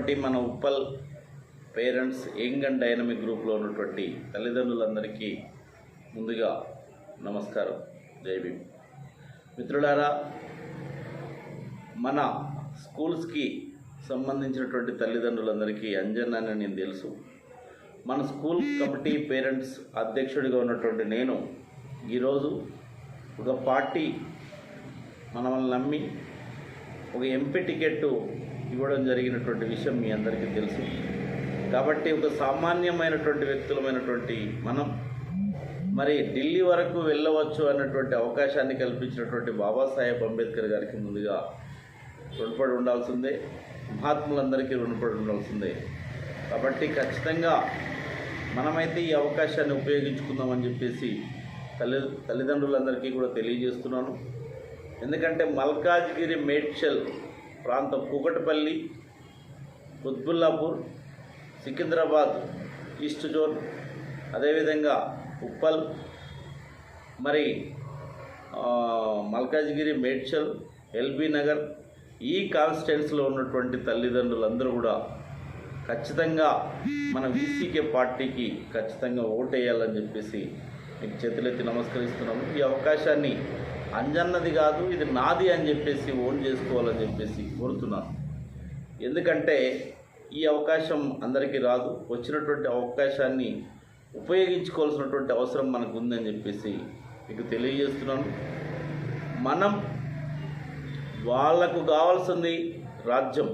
ఉన్నటువంటి మన Uppal parents young and dynamic గ్రూప్లో ఉన్నటువంటి తల్లిదండ్రులందరికీ ముందుగా నమస్కారం. జై భీమ్. మిత్రులారా మన స్కూల్స్కి సంబంధించినటువంటి తల్లిదండ్రులందరికీ అంజన్ అని నేను తెలుసు. మన స్కూల్ కమిటీ పేరెంట్స్ అధ్యక్షుడిగా ఉన్నటువంటి నేను ఈరోజు ఒక పార్టీ మనల్ని నమ్మి ఒక ఎంపీ టికెట్టు ఇవ్వడం జరిగినటువంటి విషయం మీ అందరికీ తెలుసు. కాబట్టి ఒక సామాన్యమైనటువంటి వ్యక్తులమైనటువంటి మనం మరి ఢిల్లీ వరకు వెళ్ళవచ్చు అన్నటువంటి అవకాశాన్ని కల్పించినటువంటి బాబాసాహెబ్ అంబేద్కర్ గారికి ముందుగా రుణపడి ఉండాల్సిందే. మహాత్ములందరికీ రుణపడి ఉండాల్సిందే. కాబట్టి ఖచ్చితంగా మనమైతే ఈ అవకాశాన్ని ఉపయోగించుకుందామని చెప్పేసి తల్లి తల్లిదండ్రులందరికీ కూడా తెలియజేస్తున్నాను. ఎందుకంటే మల్కాజ్గిరి మేడ్చల్ ప్రాంతం కూకటపల్లి కుత్బుల్లాపూర్ సికింద్రాబాద్ ఈస్ట్ జోన్ అదేవిధంగా ఉప్పల్ మరి మల్కాజ్గిరి మేడ్చల్ ఎల్బీ నగర్ ఈ కాన్స్టిట్యున్సీలో ఉన్నటువంటి తల్లిదండ్రులందరూ కూడా ఖచ్చితంగా మన వీసీకే పార్టీకి ఖచ్చితంగా ఓటేయాలని చెప్పేసి మీకు చేతులెత్తి నమస్కరిస్తున్నాము. ఈ అవకాశాన్ని అంజన్నది కాదు ఇది నాది అని చెప్పేసి ఓన్ చేసుకోవాలని చెప్పేసి కోరుతున్నాను. ఎందుకంటే ఈ అవకాశం అందరికీ రాదు వచ్చినటువంటి అవకాశాన్ని ఉపయోగించుకోవాల్సినటువంటి అవసరం మనకు ఉందని చెప్పేసి మీకు తెలియజేస్తున్నాను. మనం వాళ్ళకు కావాల్సింది రాజ్యం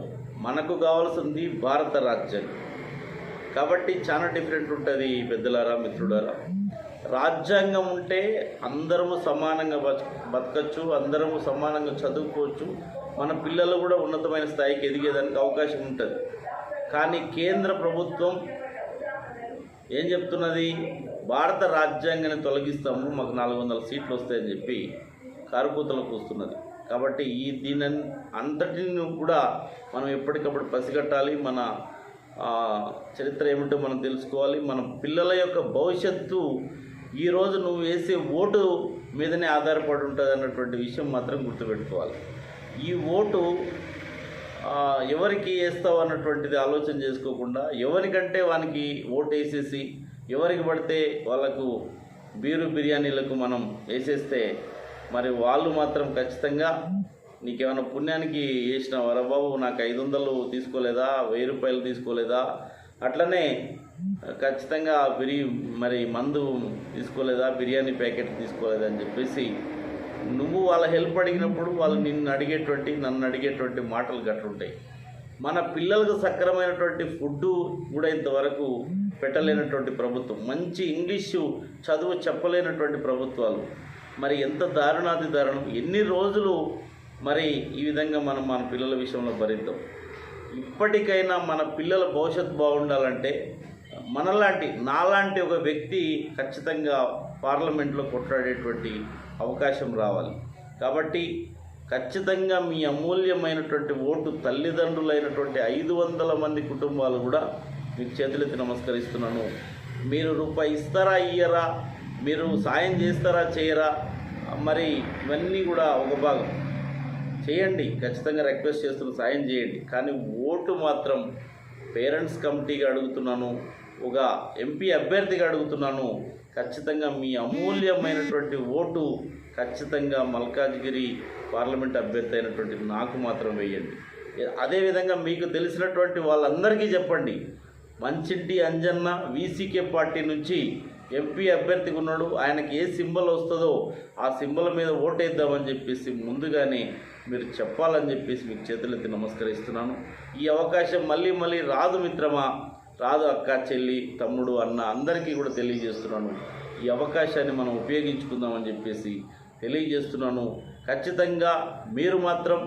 మనకు కావాల్సింది భారత రాజ్యం. కాబట్టి చాలా డిఫరెంట్ ఉంటుంది పెద్దలారా మిత్రుడారా రాజ్యాంగం ఉంటే అందరము సమానంగా బతు బతకచ్చు అందరము సమానంగా చదువుకోవచ్చు. మన పిల్లలు కూడా ఉన్నతమైన స్థాయికి ఎదిగేదానికి అవకాశం ఉంటుంది. కానీ కేంద్ర ప్రభుత్వం ఏం చెప్తున్నది? భారత రాజ్యాంగాన్ని తొలగిస్తాము మాకు నాలుగు వందల సీట్లు వస్తాయని చెప్పి కారుకూతలు వస్తున్నది కాబట్టి ఈ దీని అంతటిని కూడా మనం ఎప్పటికప్పుడు పసిగట్టాలి. మన చరిత్ర ఏమిటో మనం తెలుసుకోవాలి. మన పిల్లల యొక్క భవిష్యత్తు ఈరోజు నువ్వు వేసే ఓటు మీదనే ఆధారపడి ఉంటుంది అన్నటువంటి విషయం మాత్రం గుర్తుపెట్టుకోవాలి. ఈ ఓటు ఎవరికి వేస్తావు అన్నటువంటిది ఆలోచన చేసుకోకుండా ఎవరికంటే వానికి ఓటు వేసేసి ఎవరికి పడితే వాళ్ళకు బీరు బిర్యానీలకు మనం వేసేస్తే మరి వాళ్ళు మాత్రం ఖచ్చితంగా నీకేమైనా పుణ్యానికి వేసిన వరబాబు నాకు ఐదు వందలు తీసుకోలేదా? వెయ్యి రూపాయలు తీసుకోలేదా? అట్లనే ఖచ్చితంగా బిరి మరి మందు తీసుకోలేదా బిర్యానీ ప్యాకెట్ తీసుకోలేదా అని చెప్పేసి నువ్వు వాళ్ళ హెల్ప్ అడిగినప్పుడు వాళ్ళు నిన్ను అడిగేటువంటి నన్ను అడిగేటువంటి మాటలు గట్లుంటాయి. మన పిల్లలకు సక్రమైనటువంటి ఫుడ్ కూడా ఇంతవరకు పెట్టలేనటువంటి ప్రభుత్వం మంచి ఇంగ్లీషు చదువు చెప్పలేనటువంటి ప్రభుత్వాలు. మరి ఎంత దారుణాది దారుణం. ఎన్ని రోజులు మరి ఈ విధంగా మనం మన పిల్లల విషయంలో భరిద్దాం. ఇప్పటికైనా మన పిల్లల భవిష్యత్తు బాగుండాలంటే మనలాంటి నాలాంటి ఒక వ్యక్తి ఖచ్చితంగా పార్లమెంట్లో కొట్లాడేటువంటి అవకాశం రావాలి. కాబట్టి ఖచ్చితంగా మీ అమూల్యమైనటువంటి ఓటు తల్లిదండ్రులైనటువంటి ఐదు వందల మంది కుటుంబాలు కూడా మీకు చేతులెత్తి నమస్కరిస్తున్నాను. మీరు రూపాయి ఇస్తారా ఇయ్యరా? మీరు సాయం చేస్తారా చేయరా? మరి ఇవన్నీ కూడా ఒక భాగం. చేయండి ఖచ్చితంగా రిక్వెస్ట్ చేస్తున్న సాయం చేయండి. కానీ ఓటు మాత్రం పేరెంట్స్ కమిటీగా అడుగుతున్నాను ఒక ఎంపీ అభ్యర్థిగా అడుగుతున్నాను ఖచ్చితంగా మీ అమూల్యమైనటువంటి ఓటు ఖచ్చితంగా మల్కాజ్గిరి పార్లమెంట్ అభ్యర్థి అయినటువంటి నాకు మాత్రం వేయండి. అదేవిధంగా మీకు తెలిసినటువంటి వాళ్ళందరికీ చెప్పండి. మంచింటి అంజన్న వీసీకే పార్టీ నుంచి ఎంపీ అభ్యర్థిగా ఉన్నాడు ఆయనకి ఏ సింబల్ వస్తుందో ఆ సింబల్ మీద ఓటేద్దామని చెప్పేసి ముందుగానే మీరు చెప్పాలని చెప్పేసి మీకు చేతులెత్తి నమస్కరిస్తున్నాను. ఈ అవకాశం మళ్ళీ మళ్ళీ రాదు మిత్రమా రాదు అక్క చెల్లి తమ్ముడు అన్న అందరికీ కూడా తెలియజేస్తున్నాను. ఈ అవకాశాన్ని మనం ఉపయోగించుకుందామని చెప్పేసి తెలియజేస్తున్నాను. ఖచ్చితంగా మీరు మాత్రం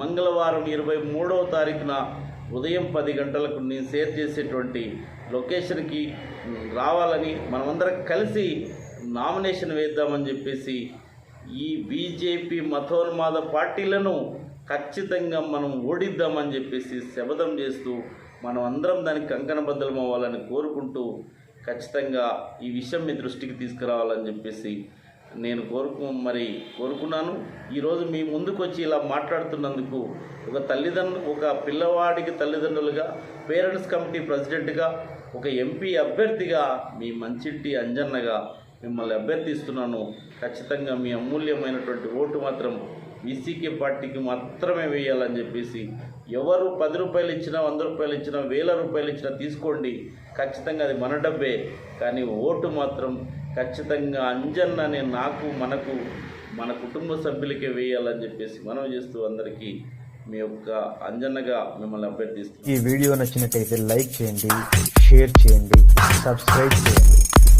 మంగళవారం ఇరవై మూడవ తారీఖున ఉదయం పది గంటలకు నేను షేర్ చేసేటువంటి లొకేషన్కి రావాలని మనమందరం కలిసి నామినేషన్ వేద్దామని చెప్పేసి ఈ బీజేపీ మతోన్మాద పార్టీలను ఖచ్చితంగా మనం ఓడిద్దామని చెప్పేసి శపథం చేస్తూ మనం అందరం దానికి కంకణబద్ధలం అవ్వాలని కోరుకుంటూ ఖచ్చితంగా ఈ విషయం మీ దృష్టికి తీసుకురావాలని చెప్పేసి నేను కోరుకు మరి కోరుకున్నాను. ఈరోజు మీ ముందుకు వచ్చి ఇలా మాట్లాడుతున్నందుకు ఒక తల్లిదండ్రులు ఒక పిల్లవాడికి తల్లిదండ్రులుగా పేరెంట్స్ కమిటీ ప్రెసిడెంట్గా ఒక ఎంపీ అభ్యర్థిగా మీ మంచిటి అంజన్నగా మిమ్మల్ని అభ్యర్థిస్తున్నాను. ఖచ్చితంగా మీ అమూల్యమైనటువంటి ఓటు మాత్రం ఈసీకే పార్టీకి మాత్రమే వేయాలని చెప్పేసి ఎవరు పది రూపాయలు ఇచ్చినా వంద రూపాయలు ఇచ్చినా వేల రూపాయలు ఇచ్చినా తీసుకోండి. ఖచ్చితంగా అది మన డబ్బే. కానీ ఓటు మాత్రం ఖచ్చితంగా అంజన్న అనే నాకు మనకు మన కుటుంబ సభ్యులకే వేయాలని చెప్పేసి మనం చేస్తూ అందరికీ మీ యొక్క అంజన్నగా మిమ్మల్ని అభ్యర్థిస్తాం ఈ వీడియో నచ్చినట్టయితే లైక్ చేయండి షేర్ చేయండి సబ్స్క్రైబ్ చేయండి.